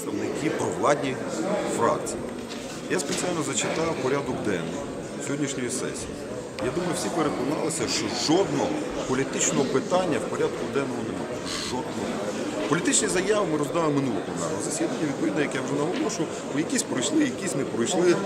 представники провладні фракції. Я спеціально зачитав порядок денний сьогоднішньої сесії. Я думаю, всі переконалися, що жодного політичного питання в порядку денному немає. Жодного. Політичні заяви ми роздали минулого пленарного засідання, відповідно, як я вже наголошую, ну, якісь пройшли, якісь не пройшли.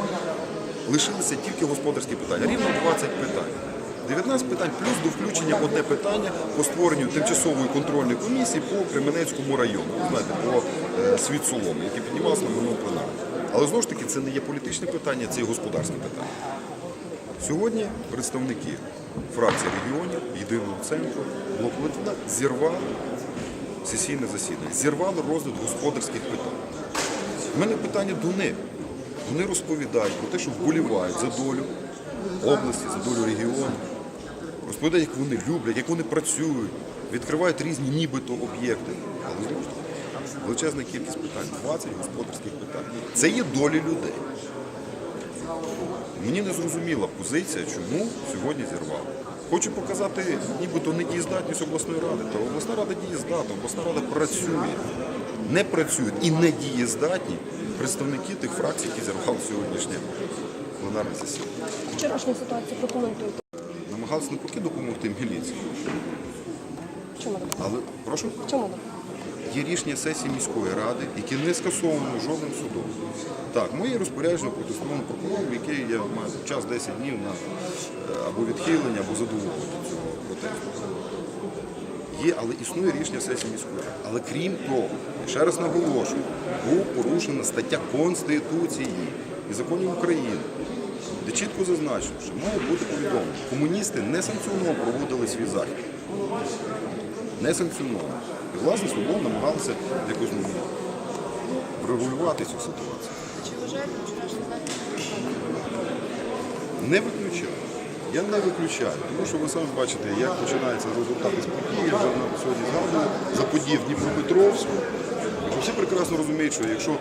Лишилися тільки господарські питання. Рівно 20 питань. 19 питань плюс до включення одне питання по створенню тимчасової контрольної комісії по Кременецькому району. Знаєте, по е, світ соломи, яке піднімалося на минулому пленарі. Але знову ж таки, це не є політичне питання, це є господарське питання. Сьогодні представники фракції регіонів, єдиного центру, блоку Литвина зірвали сесійне засідання, зірвали розгляд господарських питань. У мене питання до них. Вони розповідають про те, що вболівають за долю області, за долю регіону. Розповідають, як вони люблять, як вони працюють, відкривають різні нібито об'єкти. Але знову ж таки, величезна кількість питань, 20 господарських питань. Це є долі людей. Мені не зрозуміла позиція, чому сьогодні зірвали. Хочу показати нібито недієздатність обласної ради. Та обласна рада дієздатна, обласна рада працює. Не працюють і не дієздатні представники тих фракцій, які зірвали сьогоднішнє пленарне засідання. Вчорашню ситуацію прокоментуйте. Намагалися навпаки допомогти міліції. Чому? Але прошу. Чому? Є рішення сесії міської ради, які не скасовано жодним судом. Так, моє розпорядження проти основному прокурору, який я маю час 10 днів на е, або відхилення, або задоволення цього протесту. Є, але існує рішення сесії міської ради. Але крім того, я ще раз наголошую, була порушена стаття Конституції і законів України, чітко зазначено, що має бути повідомлено, комуністи не санкціоновано проводили свій захід не санкціоновано. І власне свобода намагалися якось ну, врегулювати цю ситуацію. Чи вважаєте, що ваш Не виключаю. Я не виключаю, тому що ви самі бачите, як починається розгортатись події. Я вже на сьогодні згадую за події Дніпропетровську. Всі прекрасно розуміють, що якщо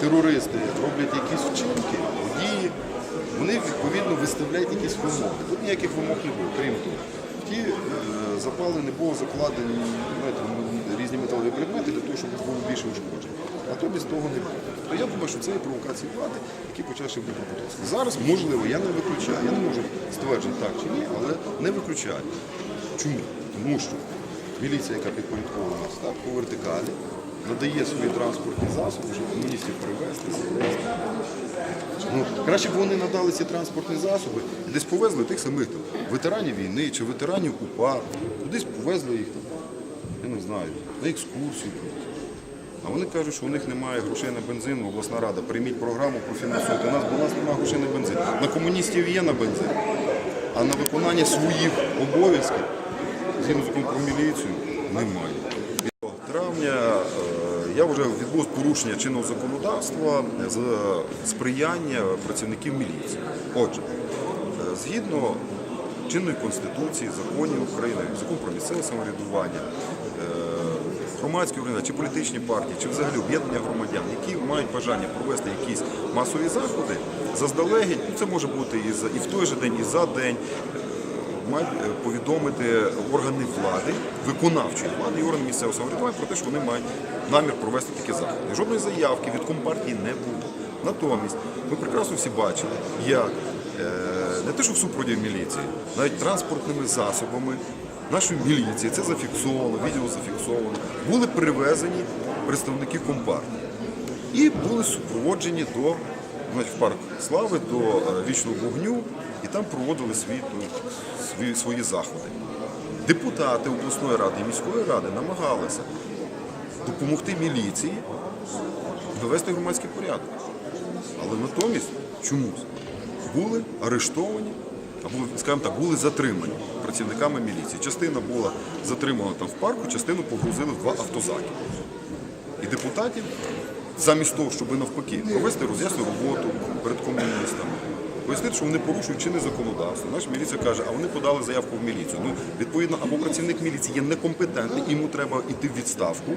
терористи роблять якісь вчинки, події, вони відповідно виставляють якісь вимоги. Тут ніяких вимог не було, крім того. Ті е, запали не було закладені знаєте, різні металеві предмети для того, щоб було більше ушкоджень. Без того не було. То я думаю, що це є провокації влади, які почали ще в Дніпропетровську. Зараз, можливо, я не виключаю. Я не можу стверджувати так чи ні, але не виключаю. Чому? Тому що міліція, яка підпорядкована по вертикалі, надає свої транспортні засоби, щоб комуністів завезти. Ну, краще б вони надали ці транспортні засоби і десь повезли тих самих там, ветеранів війни чи ветеранів УПА, кудись повезли їх там, я не знаю, на екскурсію. А вони кажуть, що у них немає грошей на бензин, обласна рада, прийміть програму, профінансуйте. У нас, у нас немає грошей на бензин. На комуністів є на бензин, а на виконання своїх обов'язків, згідно з про міліцію, немає. Травня е, я вже відбув порушення чинного законодавства з сприяння працівників міліції. Отже, е, згідно чинної конституції, законів України, закон про місцеве самоврядування, е, громадські організації, чи політичні партії, чи взагалі об'єднання громадян, які мають бажання провести якісь масові заходи, заздалегідь, ну, це може бути і, в той же день, і за день, мають е, повідомити органи влади, виконавчої влади і органи місцевого самоврядування про те, що вони мають намір провести такі заходи. Жодної заявки від компартії не було. Натомість ми прекрасно всі бачили, як е, не те, що в супроводі міліції, навіть транспортними засобами нашої міліції, це зафіксовано, відео зафіксовано, були привезені представники компартії і були супроводжені до в парк слави до е, вічного вогню, і там проводили свій, свої, свої заходи. Депутати обласної ради і міської ради намагалися допомогти міліції довести громадський порядок. Але натомість чомусь були арештовані або, скажімо так, були затримані працівниками міліції. Частина була затримана там в парку, частину погрузили в два автозаки. І депутатів, замість того, щоб навпаки провести роз'ясну роботу перед комуністами, пояснити, що вони порушують чинне законодавство. Наша міліція каже, а вони подали заявку в міліцію. Ну, відповідно, або працівник міліції є некомпетентний, йому треба йти в відставку,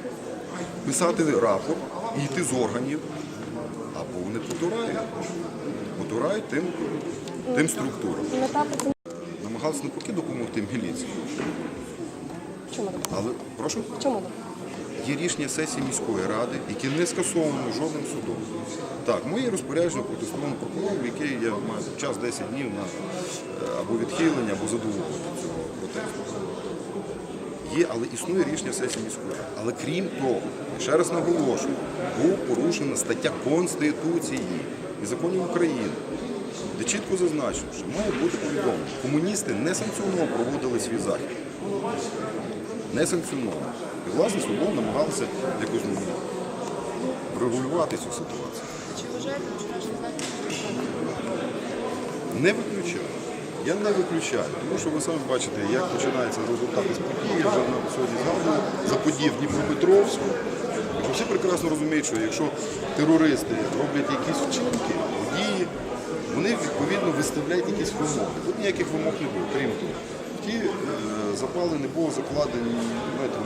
писати рапорт і йти з органів, або вони потурають. Потурають тим, тим структурам. Намагалися навпаки допомогти міліції. Чому? Але прошу. Чому? Є рішення сесії міської ради, які не скасовано жодним судом. Так, моє розпорядження протестовано прокурором, який я маю час 10 днів на е, або відхилення, або задоволення цього протесту. Є, але існує рішення сесії міської ради. Але крім того, ще раз наголошую, був порушена стаття Конституції і законів України, де чітко зазначено, що має бути повідомлено. Комуністи не санкціоновано проводили свій захід. Не санкціоновано. І власне судом намагалися якось ну, врегулювати цю ситуацію. Чи вважаєте вчорашній захід Не виключаю. Я не виключаю, тому що ви самі бачите, як починається результати з події. Вже на сьогодні згадую за події в Дніпропетровську. Що всі прекрасно розуміють, що якщо терористи роблять якісь вчинки, дії, вони відповідно виставляють якісь вимоги. Тут ніяких вимог не було, крім того. Не було закладені знаєте,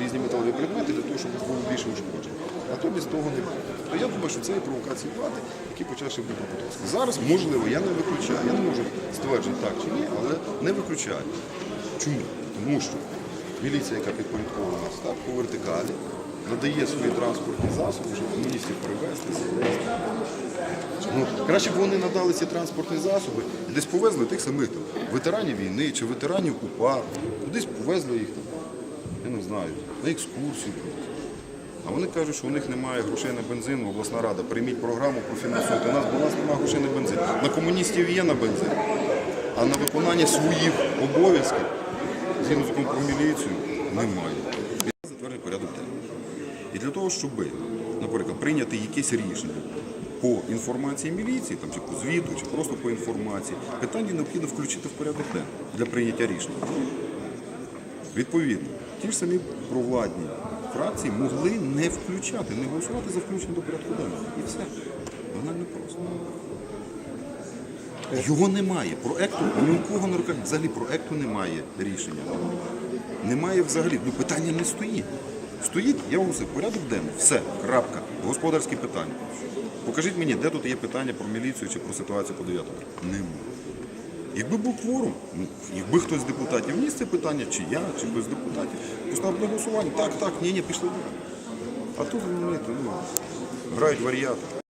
різні металові предмети для того, щоб було більше ушкоджень. Натомість того не було. То я думаю, що це є провокації влади, які почавши в Дніпропетровську. Зараз, можливо, я не виключаю. Я не можу стверджувати так чи ні, але не виключаю. Чому? Тому що міліція, яка підпорядкована по вертикалі, надає свої транспортні засоби, щоб комуністів перевезти. Ну, краще б вони надали ці транспортні засоби і десь повезли тих самих там, ветеранів війни чи ветеранів УПА, кудись повезли їх там, я не знаю, на екскурсію. А вони кажуть, що у них немає грошей на бензин, обласна рада, прийміть програму, профінансуйте. У нас, у нас немає грошей на бензин. На комуністів є на бензин, а на виконання своїх обов'язків, згідно з про міліцію, немає. І для того, щоб, наприклад, прийняти якесь рішення по інформації міліції, там, чи по звіту, чи просто по інформації, питання необхідно включити в порядок денний для прийняття рішення. Відповідно, ті ж самі провладні фракції могли не включати, не голосувати за включення до порядку денного. І все. Банально просто. Його немає. Проекту ні у кого на руках взагалі проекту немає рішення. Немає взагалі. Ну питання не стоїть. Стоїть, я усе, порядок денний. Все, крапка. Господарські питання. Покажіть мені, де тут є питання про міліцію чи про ситуацію по 9 Нема. Якби був кворум, ну, якби хтось з депутатів вніс це питання, чи я, чи без депутатів, поставив на голосування, так, так, ні, ні, пішли. А тут, розумієте, ну, грають варіати.